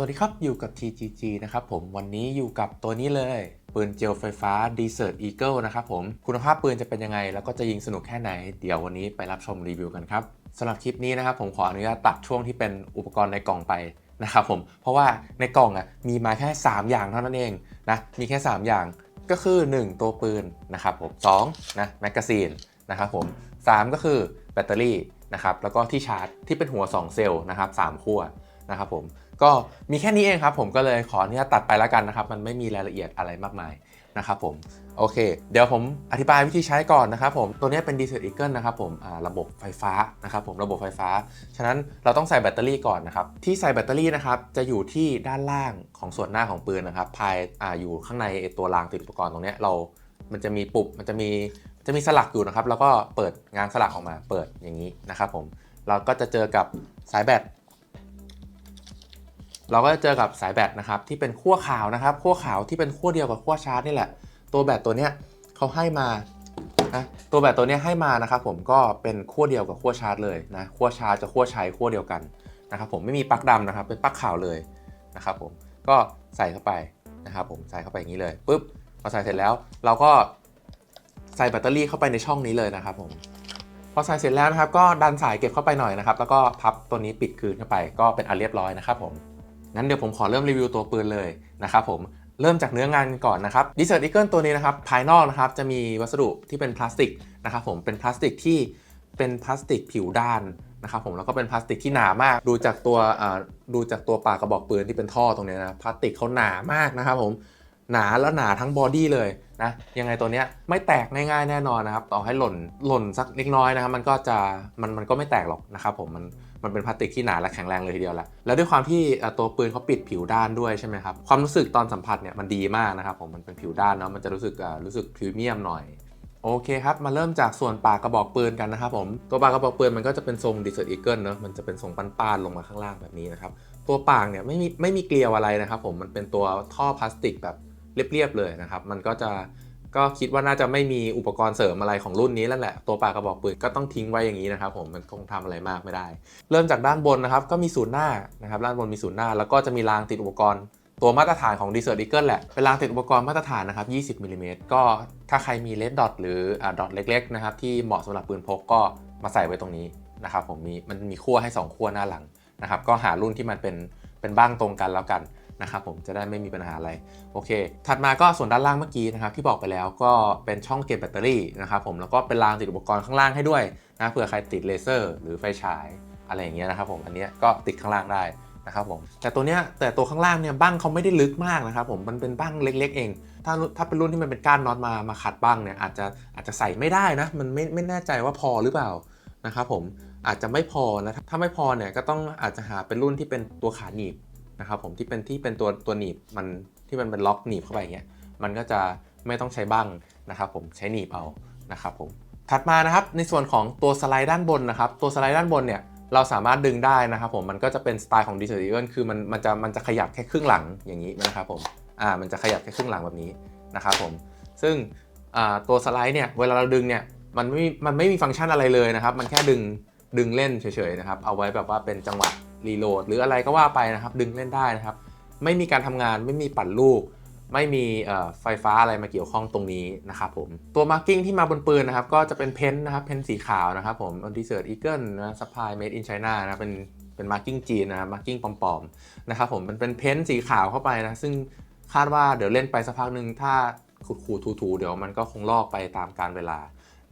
สวัสดีครับ อยู่กับ TGG นะครับผมวันนี้อยู่กับตัวนี้เลย ปืนเจลไฟฟ้า Desert Eagle นะครับผม คุณภาพปืนจะเป็นยังไง แล้วก็จะยิงสนุกแค่ไหน เดี๋ยววันนี้ไปรับชมรีวิวกันครับสำหรับคลิปนี้นะครับผมขออนุญาตตัดช่วงที่เป็นอุปกรณ์ในกล่องไปนะครับผม เพราะว่าในกล่องอะมีมาแค่ 3 อย่างเท่านั้นเองนะมีแค่ 3 อย่างก็คือ 1 ตัวปืนนะครับผม2นะแมกกาซีนนะครับผม3ก็คือแบตเตอรี่นะครับแล้วก็ที่ชาร์จที่เป็นหัว 2 เซลล์นะครับ3ขั้ว นะครับผมก็มีแค่นี้เองครับ ผมก็เลยขออนุญาตตัดไปแล้วกันนะครับ มันไม่มีรายละเอียดอะไรมากมายนะครับผมโอเค เดี๋ยวผมอธิบายวิธีใช้ก่อนนะครับผมตัวนี้เป็น Desert Eagle นะครับผมระบบไฟฟ้านะครับผมระบบไฟฟ้า ฉะนั้นเราต้องใส่แบตเตอรี่ก่อนนะครับ ที่ใส่แบตเตอรี่นะครับจะอยู่ที่ด้านล่างของส่วนหน้าของปืนนะครับภายออยู่ข้างในตัวรางติดอุปกรณ์ตรงนี้เรา มันจะมีปุบมันจะมีจะมีสลักอยู่นะครับ แล้วก็เปิดงานสลักออกมาเปิดอย่างนี้นะครับผมเราก็จะเจอกับสายแบต เราก็จะเจอกับสายแบตนะครับที่เป็นขั้วขาวนะครับขั้วขาวที่เป็นขั้วเดียวกับขั้วชาร์จนี่แหละ ตัวแบตตัวเนี้ยเขาให้มานะตัวแบตตัวเนี้ยให้มานะครับผมก็เป็นขั้วเดียวกับขั้วชาร์จเลยนะขั้วชาร์จจะขั้วใช้ขั้วเดียวกันนะครับผมไม่มีปลั๊กดำนะครับเป็นปลั๊กขาวเลยนะครับผมก็ใส่เข้าไปนะครับผมใส่เข้าไปอย่างนี้เลยปุ๊บพอใส่เสร็จแล้วเราก็ใส่แบตเตอรี่เข้าไปในช่องนี้เลยนะครับผมพอใส่เสร็จแล้วนะครับก็ดันสายเก็บเข้าไปหน่อยนะครับแล้วก็พับตัวนี้ปิดคืนเข้าไปก็เป็นอันเรียบร้อยนะครับผม งั้นเดี๋ยวผมขอเริ่มรีวิวตัวปืนเลยนะครับผมเริ่มจากเนื้องานกันก่อนนะครับ Desert Eagle ตัวนี้นะครับภายนอกนะครับจะมีวัสดุที่เป็นพลาสติกนะครับผมเป็นพลาสติกที่เป็นพลาสติกผิวด้านนะครับผมแล้วก็เป็นพลาสติกที่หนามาก ดูจากตัวดูจากตัวปากกระบอกปืนที่เป็นท่อตรงนี้นะพลาสติกเขาหนามากนะครับผมหนาแล้วหนาทั้งบอดี้เลยนะยังไงตัวเนี้ยไม่แตกง่ายๆแน่นอนนะครับต่อให้หล่นหล่นสักเล็กน้อยนะครับมันก็จะมันมันก็ไม่แตกหรอกนะครับผมมัน มันเป็นพลาสติกที่หนาและแข็งแรงเลยทีเดียวแหละแล้วด้วยความที่ตัวปืนเขาปิดผิวด้านด้วยใช่ไหมครับความรู้สึกตอนสัมผัสเนี่ยมันดีมากนะครับผมมันเป็นผิวด้านเนาะมันจะรู้สึกรู้สึกพรีเมียมหน่อยโอเคครับ มาเริ่มจากส่วนปากกระบอกปืนกันนะครับผมตัวปากกระบอกปืนมันก็จะเป็นทรง Desert Eagle เนาะมันจะเป็นทรงป้านๆลงมาข้างล่างแบบนี้นะครับ ตัวปากเนี่ยไม่มีไม่มีเกลียวอะไรนะครับผมมันเป็นตัวท่อพลาสติกแบบเรียบๆเลยนะครับ มันก็จะ ก็คิดว่าน่าจะไม่มีอุปกรณ์เสริมอะไรของรุ่นนี้แล้วแหละ ตัวปากกระบอกปืนก็ต้องทิ้งไว้อย่างนี้นะครับผมมันคงทำอะไรมากไม่ได้ เริ่มจากด้านบนนะครับก็มีศูนย์หน้านะครับด้านบนมีศูนย์หน้า แล้วก็จะมีรางติดอุปกรณ์ตัวมาตรฐานของ Desert Eagle แหละเป็นรางติดอุปกรณ์มาตรฐานนะครับ 20มิลลิเมตรก็ถ้าใครมีเลดดอทหรืออ่าดอทเล็กๆนะครับที่เหมาะสำหรับปืนพกก็มาใส่ไว้ตรงนี้นะครับผมมีมันมีขั้วให้ 2 ขั้วหน้าหลังนะครับก็หารุ่นที่มันเป็นเป็นบ้างตรงกันแล้วกัน นะครับผมจะได้ไม่มีปัญหาอะไรโอเค ถัดมาก็ส่วนด้านล่างเมื่อกี้นะครับที่บอกไปแล้วก็เป็นช่องเก็บแบตเตอรี่นะครับผมแล้วก็เป็นรางติดอุปกรณ์ข้างล่างให้ด้วยนะเผื่อใครติดเลเซอร์หรือไฟฉายอะไรอย่างเงี้ยนะครับผมอันนี้ก็ติดข้างล่างได้นะครับผมแต่ตัวเนี้ยแต่ตัวข้างล่างเนี่ยบ้างเขาไม่ได้ลึกมากนะครับผมมันเป็นบ้างเล็ก ๆ เอง ถ้าถ้าเป็นรุ่นที่มันเป็นก้านน็อตมามาขัดบ้างเนี่ยอาจจะอาจจะใส่ไม่ได้นะ มันไม่ไม่แน่ใจว่าพอหรือเปล่านะครับผมอาจจะไม่พอนะถ้าไม่พอเนี่ยก็ต้องอาจจะหาเป็นรุ่นที่เป็นตัวขาหนีบ นะครับผมที่เป็นที่เป็นตัวตัวหนีบมันที่มันเป็นล็อกหนีบเข้าไปอย่างเงี้ยมันก็จะไม่ต้องใช้บั้งนะครับผมใช้หนีบเอานะครับผมถัดมานะครับในส่วนของตัวสไลด์ด้านบนนะครับตัวสไลด์ด้านบนเนี่ยเราสามารถดึงได้นะครับผมมันก็จะเป็นสไตล์ของ d i s e r t Eagle คือมันมันจะมันจะขยับแค่ครึ่งหลังอย่างนี้นะครับผมอ่ามันจะขยับแค่ครึ่งหลังแบบนี้นะครับผมซึ่งอ่าตัวสไลด์เนี่ยเวลาเราดึงเนี่ยมันไม่มีมันไม่มีฟังก์ชันอะไรเลยนะครับ มันแค่ดึงดึงเล่นเฉยๆนะครับเอาไว้แบบว่าเป็นจังหวะ รีโหลดหรืออะไรก็ว่าไปนะครับ ดึงเล่นได้นะครับ ไม่มีการทำงานไม่มีปั่นลูก ไม่มีไฟฟ้าอะไรมาเกี่ยวข้องตรงนี้นะครับผมตัวมาร์กิ้งที่มาบนปืนนะครับ ก็จะเป็นเพนท์นะครับเพนท์สีขาวนะครับผม on t s e r t Eagle นะซัพพลาย made in China นะเป็นเป็นมาร์กิ้งจีนนะครับมาร์กิ้งปลอมๆนะครับผมมันเป็นเพนท์สีขาวเข้าไปนะซึ่งคาดว่าเดี๋ยวเล่นไปสักพักหนึ่งถ้าขูดๆถูๆเดี๋ยวมันก็คงลอกไปตามการเวลา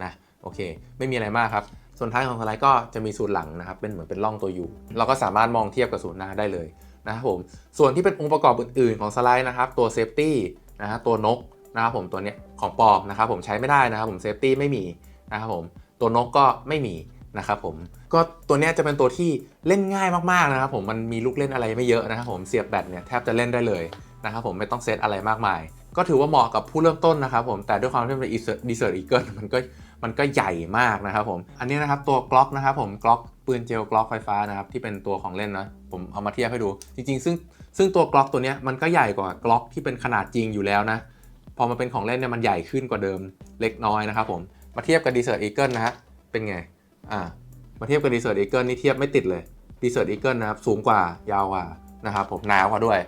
นะโอเค ไม่มีอะไรมากครับ ส่วนท้ายของสไลด์ก็จะมีศูนย์หลังนะครับ เป็นเหมือนเป็นร่องตัวยูเราก็สามารถมองเทียบกับศูนย์หน้าได้เลยนะครับผม ส่วนที่เป็นองค์ประกอบอื่นๆของสไลด์นะครับ ตัวเซฟตี้นะฮะตัวนกนะครับผมตัวเนี้ยของปลอมนะครับผมใช้ไม่ได้นะครับผมเซฟตี้ไม่มีนะครับผมตัวนกก็ไม่มีนะครับผมก็ตัวเนี้ยจะเป็นตัวที่เล่นง่ายมากๆนะครับผมมันมีลูกเล่นอะไรไม่เยอะนะครับผมเสียบแบตเนี่ยแทบจะเล่นได้เลยนะครับผมไม่ต้องเซตอะไรมากมาย ก็ถือว่าเหมาะกับผู้เริ่มต้นนะครับผมแต่ด้วยความที่มันเป็น Desert Eagle มันก็ มันก็ใหญ่มากนะครับผม อันนี้นะครับตัวกล็อกนะครับผมกล็อกปืนเจลกล็อกไฟฟ้านะครับที่เป็นตัวของเล่นนะผมเอามาเทียบให้ดู จริง ๆ ซึ่งซึ่งตัวกล็อกตัวนี้มันก็ใหญ่กว่ากล็อกที่เป็นขนาดจริงอยู่แล้วนะพอมาเป็นของเล่นเนี่ยมันใหญ่ขึ้นกว่าเดิมเล็กน้อยนะครับผมมาเทียบกับ Desert Eagle นะฮะเป็นไงอ่ามาเทียบกับ Desert Eagle นี่เทียบไม่ติดเลย Desert Eagle นะครับสูงกว่ายาวกว่านะครับผมหนาวกว่าด้วย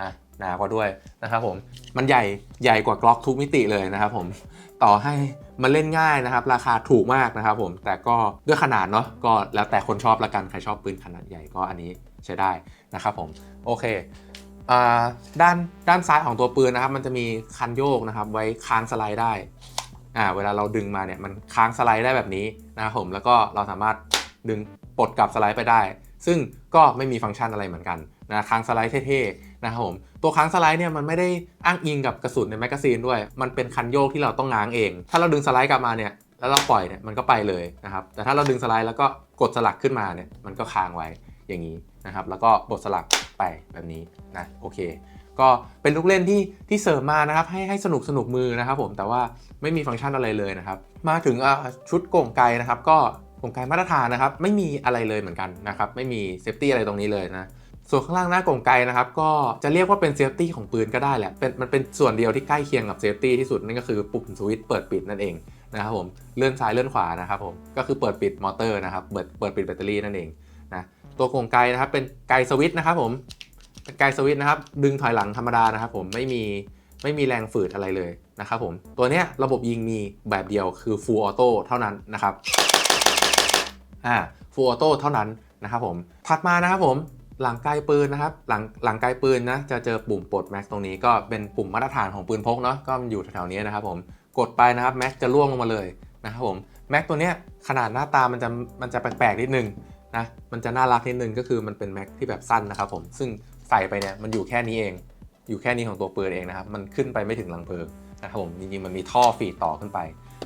อะ หนากว่าด้วยนะครับผมมันใหญ่ใหญ่กว่ากล็อกทุกมิติเลยนะครับผมต่อให้มันเล่นง่ายนะครับ ราคาถูกมากนะครับผมแต่ก็ด้วยขนาดเนาะก็แล้วแต่คนชอบละกันใครชอบปืนขนาดใหญ่ก็อันนี้ใช้ได้นะครับผมโอเคอ่าด้านด้านซ้ายของตัวปืนนะครับ มันจะมีคันโยกนะครับ ไว้ค้างสไลด์ได้อ่าเวลาเราดึงมาเนี่ยมันค้างสไลด์ได้แบบนี้นะครับผมแล้วก็เราสามารถดึงปลดกลับสไลด์ไปได้ ซึ่งก็ไม่มีฟังก์ชันอะไรเหมือนกันนะค้างสไลด์เท่ๆ นะครับผมตัวค้างสไลด์เนี่ยมันไม่ได้อ้างอิงกับกระสุนในแมกกาซีนด้วย มันเป็นคันโยกที่เราต้องง้างเอง ถ้าเราดึงสไลด์กลับมาเนี่ยแล้วเราปล่อยเนี่ยมันก็ไปเลยนะครับแต่ถ้าเราดึงสไลด์แล้วก็กดสลักขึ้นมาเนี่ยมันก็ค้างไว้อย่างนี้นะครับแล้วก็บดสลักไปแบบนี้นะโอเค ก็เป็นลูกเล่นที่ที่เสริมมานะครับให้ให้สนุกสนุกมือนะครับผมแต่ว่าไม่มีฟังก์ชันอะไรเลยนะครับมาถึงชุดกงไกนะครับก็กงไกมาตรฐานนะครับไม่มีอะไรเลยเหมือนกันนะครับไม่มีเซฟตี้อะไรตรงนี้เลยนะ ส่วนข้างล่างหน้าก่งไกนะครับ ก็จะเรียกว่าเป็นเซฟตี้ของปืนก็ได้แหละเป็นมันเป็นส่วนเดียวที่ใกล้เคียงกับเซฟตี้ที่สุดนั่นก็คือปุ่มสวิตช์เปิดปิดนั่นเองนะครับผมเลื่อนซ้ายเลื่อนขวานะครับผมก็คือเปิดปิดมอเตอร์นะครับเปิดเปิดปิดแบตเตอรี่นั่นเองนะตัวก่งไกนะครับเป็นไกสวิตช์นะครับผมเป็นไกสวิตช์นะครับดึงถอยหลังธรรมดานะครับผมไม่มีไม่มีแรงฝืดอะไรเลยนะครับผมตัวเนี้ยระบบยิงมีแบบเดียวคือ full auto เท่านั้นนะครับอ่า full auto เท่านั้นนะครับผมถัดมานะครับผม หลังไกลปืนนะครับ หลังหลังไกลปืนนะจะเจอปุ่มปลดแม็กตรงนี้ก็เป็นปุ่มมาตรฐานของปืนพกเนาะก็มันอยู่แถวๆนี้นะครับผมกดไปนะครับแม็กจะล่วงลงมาเลยนะครับผมแม็กตัวเนี้ยขนาดหน้าตามันจะมันจะแปลกๆนิดนึงนะมันจะน่ารักนิดนึงก็คือมันเป็นแม็กที่แบบสั้นนะครับผมซึ่งใส่ไปเนี่ยมันอยู่แค่นี้เอง อยู่แค่นี้ของตัวปืนเองนะครับมันขึ้นไปไม่ถึงหลังเพลิงนะครับผมจริงๆมันมีท่อฟีดต่อขึ้นไป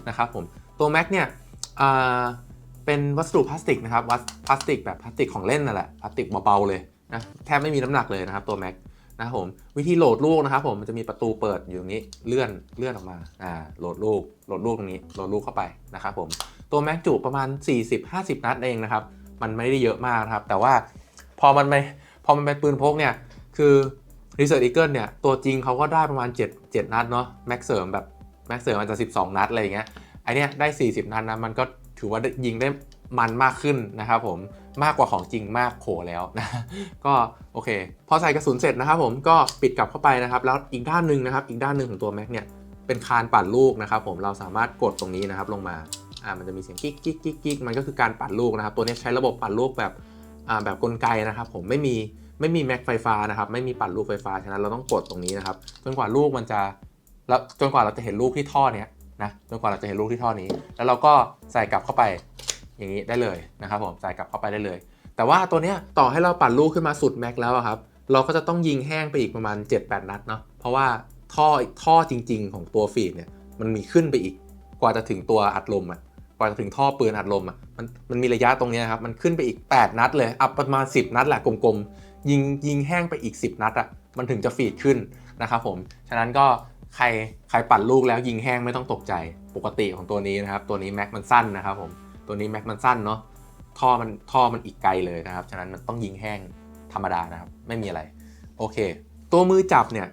นะครับผมตัวแม็กเนี่ยอ่า เป็นวัสดุพลาสติกนะครับวัสพลาสติกแบบพลาสติกของเล่นนั่นแหละพลาสติกเบาๆเลยนะแทบไม่มีน้ำหนักเลยนะครับตัวแม็กนะครับผมวิธีโหลดลูกนะครับผมมันจะมีประตูเปิดอยู่ตรงนี้เลื่อนเลื่อนออกมาอ่าโหลดลูกโหลดลูกตรงนี้โหลดลูกเข้าไปนะครับผมตัวแม็กจุประมาณ 40-50 นัดเองนะครับมันไม่ได้เยอะมากนะครับ แต่ว่าพอมันไม่พอมันเป็นปืนพกเนี่ยคือ Research Eagle เนี่ยตัวจริงเขาก็ได้ประมาณ 7 7 นัดเนาะแม็กเสริมแบบแม็กเสริมมันจะ 12 นัดอะไรอย่างเงี้ยไอเนี้ยได้ 40 นัดนะมันก็ ถือว่ายิงได้มันมากขึ้นนะครับผมมากกว่าของจริงมากโขแล้วนะก็โอเค พอใส่กระสุนเสร็จนะครับผมก็ปิดกลับเข้าไปนะครับ แล้วอีกด้านหนึ่งนะครับอีกด้านหนึ่งของตัวแม็กเนี่ยเป็นคานปั่นลูกนะครับผมเราสามารถกดตรงนี้นะครับลงมาอ่ามันจะมีเสียงกิ๊กกิ๊กกิ๊กกิ๊กมันก็คือการปั่นลูกนะครับตัวนี้ใช้ระบบปั่นลูกแบบอ่าแบบกลไกนะครับ ผมไม่มีไม่มีแม็กไฟฟ้านะครับไม่มีปั่นลูกไฟฟ้าฉะนั้นเราต้องกดตรงนี้นะครับจนกว่าลูกมันจะแล้วจนกว่าเราจะเห็นลูกที่ท่อเนี้ย นะจนกว่าเราจะเห็นลูกที่ท่อนี้ แล้วเราก็ใส่กลับเข้าไปอย่างนี้ได้เลยนะครับผมใส่กลับเข้าไปได้เลย แต่ว่าตัวเนี้ยต่อให้เราปั่นลูกขึ้นมาสุดแม็กแล้วครับเราก็จะต้องยิงแห้งไปอีกประมาณ 7-8 นัดเนาะเพราะว่าท่อท่อจริง ๆ ของตัวฟีดเนี่ยมันมีขึ้นไปอีกกว่าจะถึงตัวอัดลมอะกว่าจะถึงท่อปืนอัดลมอะมันมันมีระยะตรงนี้ครับมันขึ้นไปอีก 8 นัดเลยอัพประมาณ 10 นัดแหละกลมๆยิงยิงแห้งไปอีก 10 นัดอะ่ะมันถึงจะฟีดขึ้นนะครับผมฉะนั้นก็ ใครใครปั่นลูกแล้วยิงแห้งไม่ต้องตกใจปกติของตัวนี้นะครับ ตัวนี้แม็กมันสั้นนะครับผมตัวนี้แม็กมันสั้นเนาะท่อมันท่อมันอีกไกลเลยนะครับ ฉะนั้นมันต้องยิงแห้งธรรมดานะครับ ไม่มีอะไร โอเค ตัวมือจับเนี่ย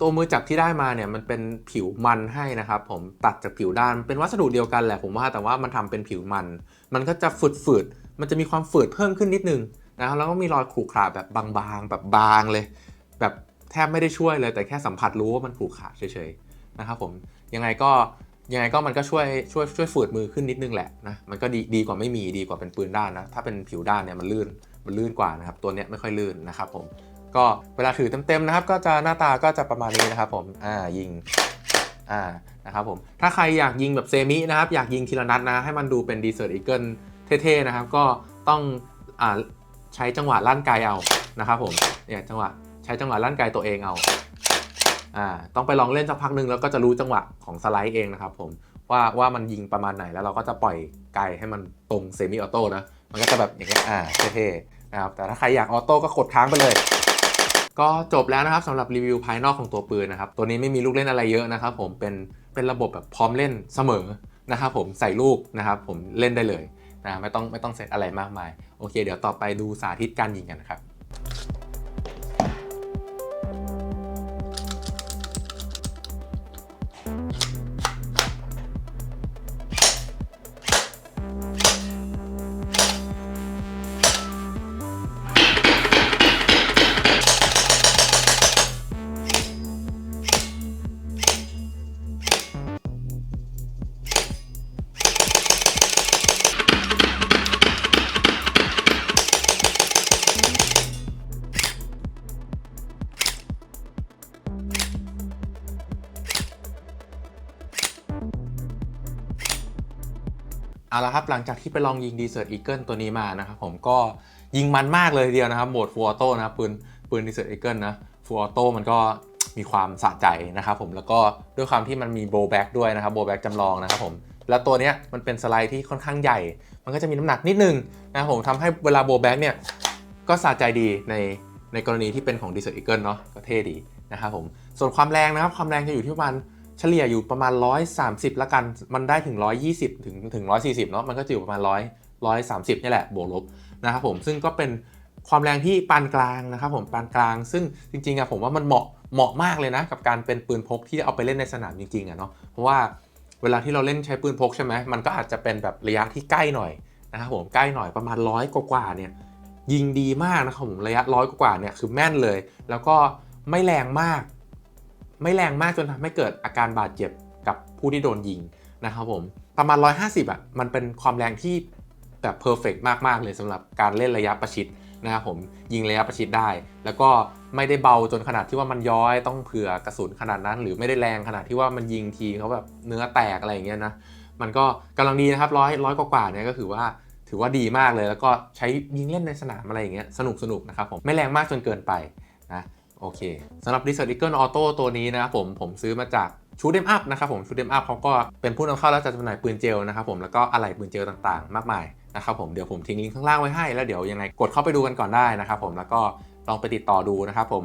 ตัวมือจับที่ได้มาเนี่ยมันเป็นผิวมันให้นะครับ ผมตัดจากผิวด้านเป็นวัสดุเดียวกันแหละผมว่าแต่ว่ามันทำเป็นผิวมัน มันก็จะฝืดๆมันจะมีความฝืดเพิ่มขึ้นนิดนึงนะครับแล้วก็มีรอยขรุขระแบบบางๆ แบบบางเลย แบบ แทบไม่ได้ช่วยเลยแต่แค่สัมผัสรู้ว่ามันขรุขระเฉยๆนะครับผมยังไงก็ยังไงก็มันก็ช่วยช่วยช่วยฝืดมือขึ้นนิดนึงแหละนะมันก็ดีดีกว่าไม่มีดีกว่าเป็นปืนด้านนะถ้าเป็นผิวด้านเนี่ยมันลื่นมันลื่นกว่านะครับตัวเนี้ยไม่ค่อยลื่นนะครับผมก็เวลาถือเต็มๆนะครับก็จะหน้าตาก็จะประมาณนี้นะครับผมอ่ายิงอ่านะครับผมถ้าใครอยากยิงแบบเซมินะครับอยากยิงทีละนัดนะให้มันดูเป็นดีเซอร์อีเกิลเท่ๆนะครับก็ต้องอ่าใช้จังหวะลั่นไกเอานะครับผมเนี่ยจังหวะ ช้จังหวะลั่นไกายตัวเองเอาอ่าต้องไปลองเล่นสักพักหนึ่งแล้วก็จะรู้จังหวะของสไลด์เองนะครับผมว่าว่ามันยิงประมาณไหนแล้วเราก็จะปล่อยไกให้มันตรงเซมิออโต้นะมันก็จะแบบอย่างเงี้ยอ่าเท่ๆนะครับแต่ถ้าใครอยากออโต้ก็กดค้างไปเลย ก็จบแล้วนะครับสำหรับรีวิวภายนอกของตัวปืนนะครับตัวนี้ไม่มีลูกเล่นอะไรเยอะนะครับผมเป็นเป็นระบบแบบพร้อมเล่นเสมอนะครับผมใส่ลูกนะครับผมเล่นได้เลยนะไม่ต้องไม่ต้องเซตอะไรมากมาย โอเค เดี๋ยวต่อไปดูสาธิตการยิงกันนะครับ ครับ หลังจากที่ไปลองยิง Desert Eagle ตัวนี้มานะครับผมก็ยิงมันมากเลยทีเดียวนะครับโหมด Full Auto นะปืนปืน Desert Eagle นะ Full Auto มันก็มีความสะใจนะครับผมแล้วก็ด้วยความที่มันมีโบแบ็กด้วยนะครับโบแบ็กจำลองนะครับผมแล้วตัวนี้มันเป็นสไลด์ที่ค่อนข้างใหญ่ มันก็จะมีน้ำหนักนิดนึงนะครับผมทำให้เวลาโบแบ็กเนี่ยก็สะใจดีในในกรณีที่เป็นของ Desert Eagle เนาะก็เท่ดีนะครับผมส่วนความแรงนะครับความแรงจะอยู่ที่ประมาณ เฉลี่ยอยู่ประมาณ 130 ละกัน มันได้ถึง 120 ถึงถึง 140 เนาะ มันก็จะอยู่ประมาณ 100 130 นี่แหละ บวกลบนะครับผม ซึ่งก็เป็นความแรงที่ปานกลางนะครับผมปานกลาง ซึ่งจริงๆอะผมว่ามันเหมาะเหมาะมากเลยนะ กับการเป็นปืนพกที่เอาไปเล่นในสนามจริงๆอะเนาะ เพราะว่าเวลาที่เราเล่นใช้ปืนพกใช่ไหมมันก็อาจจะเป็นแบบระยะที่ใกล้หน่อยนะครับผมใกล้หน่อยประมาณร้อยกว่าเนี่ยยิงดีมากนะครับผมระยะร้อยกว่าเนี่ยคือแม่นเลย แล้วก็ไม่แรงมาก ไม่แรงมากจนทำให้เกิดอาการบาดเจ็บกับผู้ที่โดนยิงนะครับผมประมาณ 150อะมันเป็นความแรงที่แบบเพอร์เฟกมาก ๆ เลยสำหรับการเล่นระยะประชิดนะครับผมยิงระยะประชิดได้ แล้วก็ไม่ได้เบาจนขนาดที่ว่ามันย้อยต้องเผื่อกระสุนขนาดนั้น หรือไม่ได้แรงขนาดที่ว่ามันยิงทีเขาแบบเนื้อแตกอะไรอย่างเงี้ยนะมันก็กำลังดีนะครับร้อยร้อยกว่าๆเนี่ยก็คือว่าถือว่าดีมากเลย แล้วก็ใช้ยิงเล่นในสนามอะไรอย่างเงี้ยสนุกสนุกนะครับผมไม่แรงมากจนเกินไปนะ โอเคสำหรับ Desert Eagle Auto ตัวนี้นะครับผมผมซื้อมาจากชูดเดมอัพนะครับผมชูดเดมอัพเขาก็เป็นผู้นำเข้าและจัดจำหน่ายปืนเจลนะครับผมแล้วก็อะไหล่ปืนเจลต่างๆ มากมายนะครับผมเดี๋ยวผมทิ้งลิงก์ข้างล่างไว้ให้แล้วเดี๋ยวยังไงกดเข้าไปดูกันก่อนได้นะครับผมแล้วก็ลองไปติดต่อดูนะครับผม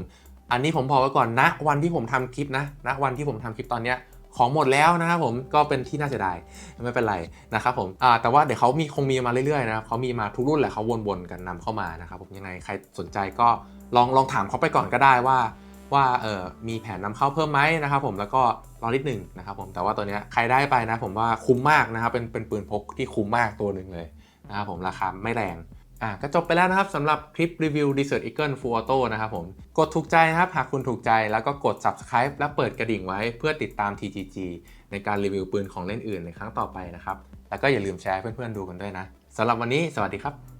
อันนี้ผมบอกไว้ก่อนนะวันที่ผมทำคลิปนะณวันที่ผมทำคลิปตอนเนี้ยของหมดแล้วนะครับผมก็เป็นที่น่าเสียดายไม่เป็นไรนะครับผมแต่ว่าเดี๋ยวเขามีคงมีมาเรื่อยๆนะครับเขามีมาทุกรุ่นแหละเขาวนๆกันนำเข้ามานะครับผมยังไงใครสนใจก็ ลองลองถามเขาไปก่อนก็ได้ว่าว่าเออมีแผนนำเข้าเพิ่มไหมนะครับผมแล้วก็รอนิดหนึ่งนะครับผมแต่ว่าตัวเนี้ยใครได้ไปนะผมว่าคุ้มมากนะครับเป็นเป็นปืนพกที่คุ้มมากตัวหนึ่งเลยนะครับผมราคาไม่แรงอะก็จบไปแล้วนะครับสำหรับคลิปรีวิว Desert Eagle Full Auto นะครับผมกดถูกใจนะครับ หากคุณถูกใจแล้วก็กด subscribe และเปิดกระดิ่งไว้เพื่อติดตาม TGG ในการรีวิวปืนของเล่นอื่นในครั้งต่อไปนะครับ แล้วก็อย่าลืมแชร์เพื่อนๆดูกันด้วยนะสำหรับวันนี้สวัสดีครับ